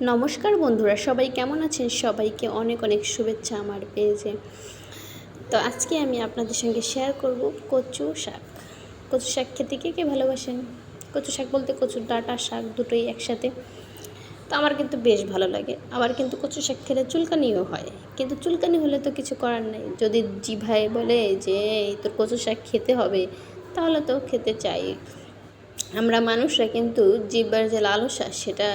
নমস্কার বন্ধুরা, সবাই কেমন আছেন? সবাইকে অনেক অনেক শুভেচ্ছা আমার পেয়েছে। তো আজকে আমি আপনাদের সঙ্গে শেয়ার করব কচু শাক। কচু শাক খেতে কে কে ভালোবাসেন? কচু শাক বলতে কচুর ডাঁটা শাক দুটোই একসাথে। তো আমার কিন্তু বেশ ভালো লাগে। আবার কিন্তু কচু শাক খেলে চুলকানিও হয়। কিন্তু চুলকানি হলে তো কিছু করার নেই। যদি জিভাই বলে যে তোর কচু শাক খেতে হবে, তাহলে তো খেতে চাই। আমরা মানুষরা কিন্তু জিব্বার যে লালসা, সেটা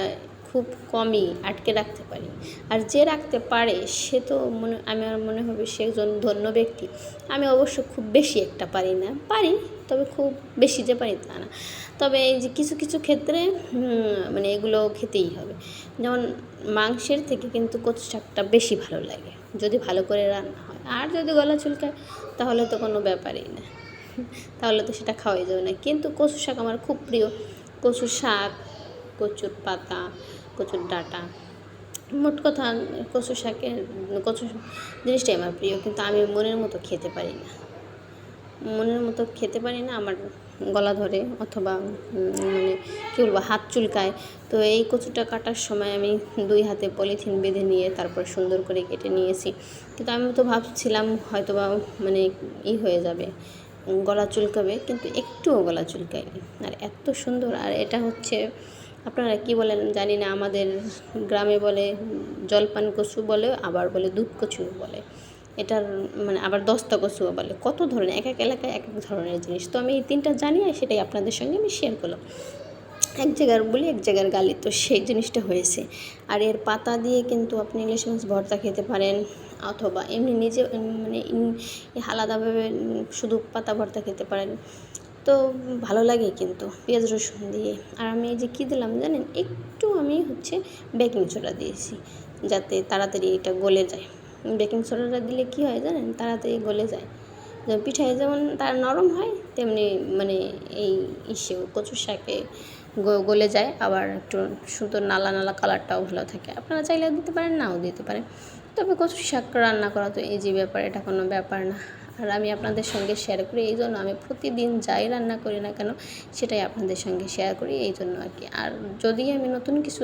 খুব কমই আটকে রাখতে পারি। আর যে রাখতে পারে, সে তো মনে, আমি আমার মনে হবে সে একজন ধন্য ব্যক্তি। আমি অবশ্য খুব বেশি একটা পারি না। পারি, তবে খুব বেশি যে পারি তা না। তবে এই যে কিছু কিছু ক্ষেত্রে মানে এগুলো খেতেই হবে। যেমন মাংসের থেকে কিন্তু কচু শাকটা বেশি ভালো লাগে, যদি ভালো করে রান্না হয়। আর যদি গলা চুলকায়, তাহলে তো কোনো ব্যাপারই না। তাহলে তো সেটা খাওয়াই যাবে না। কিন্তু কচু শাক আমার খুব প্রিয়। কচু শাক কচুর পাতা, কচুর ডাঁটা। মোট কথা, কচু শাকের, কচু জিনিসটাই আমার প্রিয়, কিন্তু আমি মনের মতো খেতে পারি না। মনের মতো খেতে পারি না, আমার গলা ধরে অথবা মানে কী বলব, হাত চুলকায়। তো এই কচুটা কাটার সময় আমি দুই হাতে পলিথিন বেঁধে নিয়ে তারপর সুন্দর করে কেটে নিয়েছি। কিন্তু আমি তো ভাবছিলাম হয়তো বা মানে ই হয়ে যাবে, গলা চুলকাবে, কিন্তু একটুও গলা চুলকায়নি। আর এত সুন্দর, আর এটা হচ্ছে আপনারা কি বলেন জানি না, আমাদের গ্রামে বলে জলপান কচু বলে, আবার বলে দুধ কচু বলে। এটার মানে আবার দস্তা কচুও বলে। কত ধরনের, এক এক এলাকায় এক এক ধরনের জিনিস। তো আমি এই তিনটা জানি আর সেটাই আপনাদের সঙ্গে আমি শেয়ার করলাম। এক জায়গার বলি, এক জায়গার গালি, তো সেই জিনিসটা হয়েছে। আর এর পাতা দিয়ে কিন্তু আপনি ইলিশ মাছ ভর্তা খেতে পারেন, অথবা এমনি নিজে মানে আলাদাভাবে শুধু পাতা ভর্তা খেতে পারেন। তো ভালো লাগে কিন্তু পেঁয়াজ রসুন দিয়ে। আর আমি এই যে কী দিলাম জানেন? একটু আমি হচ্ছে বেকিং সোডা দিয়েছি যাতে তাড়াতাড়ি এটা গলে যায়। বেকিং সোডাটা দিলে কী হয় জানেন? তাড়াতাড়ি গলে যায়। যেমন পিঠায় যেমন তার নরম হয়, তেমনি মানে এই ইসে কচুর শাকে গলে যায়। আবার একটু সুন্দর নালা নালা কালারটাও ভালো থাকে। আপনারা চাইলে দিতে পারেন, নাও দিতে পারেন। তবে কচু শাক রান্না করা তো এই যে ব্যাপার, এটা কোনো ব্যাপার না। আর আমি আপনাদের সঙ্গে শেয়ার করি, এই জন্য আমি প্রতিদিন যাই রান্না করি না কেন, সেটাই আপনাদের সঙ্গে শেয়ার করি, এই জন্য আর কি। আর যদি আমি নতুন কিছু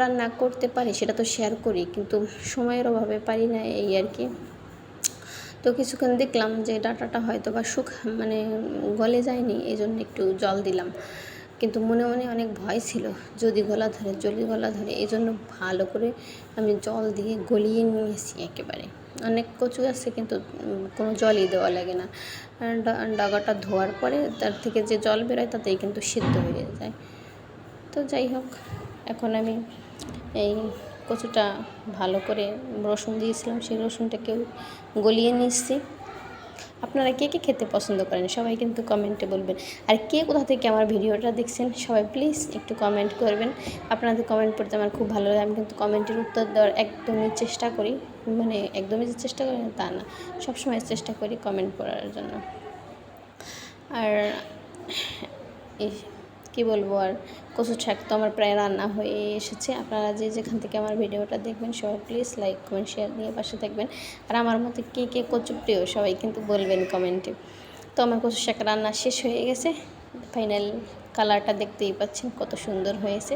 রান্না করতে পারি, সেটা তো শেয়ার করি, কিন্তু সময়ের অভাবে পারি না এই আর কি। তো কিছুক্ষণ দেখলাম যে ডাটাটা হয়তো বা সুখ মানে গলে যায়নি, এই জন্য একটু জল দিলাম। কিন্তু মনে মনে অনেক ভয় ছিল, যদি গলা ধরে, যদি গলা ধরে, এই জন্য ভালো করে আমি জল দিয়ে গলিয়ে নিয়েছি একেবারে। অনেক কচু আছে কিন্তু কোনো জলই দেওয়া লাগে না। ডাগাটা ধোয়ার পরে তার থেকে যে জল বেরোয় তাতেই কিন্তু সিদ্ধ হয়ে যায়। তো যাই হোক, এখন আমি এই কচুটা ভালো করে রসুন দিয়েছিলাম, সেই রসুনটাকেও গলিয়ে নিচ্ছি। আপনারা কে কে খেতে পছন্দ করেন? সবাই কিন্তু কমেন্টে বলবেন। আর কে কোথা থেকে আমার ভিডিওটা দেখছেন, সবাই প্লিজ একটু কমেন্ট করবেন। আপনাদের কমেন্ট পড়তে আমার খুব ভালো লাগে। আমি কিন্তু কমেন্টের উত্তর দেওয়ার একদমই চেষ্টা করি। মানে একদমই যে চেষ্টা করি তা না। সবসময় চেষ্টা করি কমেন্ট করার জন্য। আর কি বলব আর? কচু শাক তো আমার প্রায় রান্না হয়ে এসেছে। আপনারা যে যেখান থেকে আমার ভিডিওটা দেখবেন, সবাই প্লিজ লাইক কমেন্ট শেয়ার নিয়ে পাশে থাকবেন। আর আমার মতো কে কে কচু প্রিয়, সবাই কিন্তু বলবেন কমেন্টে তো আমার কচু শাক রান্না শেষ হয়ে গেছে। ফাইনাল কালারটা দেখতেই পাচ্ছেন কত সুন্দর হয়েছে।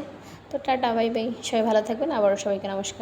তো টাটা বাই বাই সবাই ভালো থাকবেন। আবারও সবাইকে নমস্কার।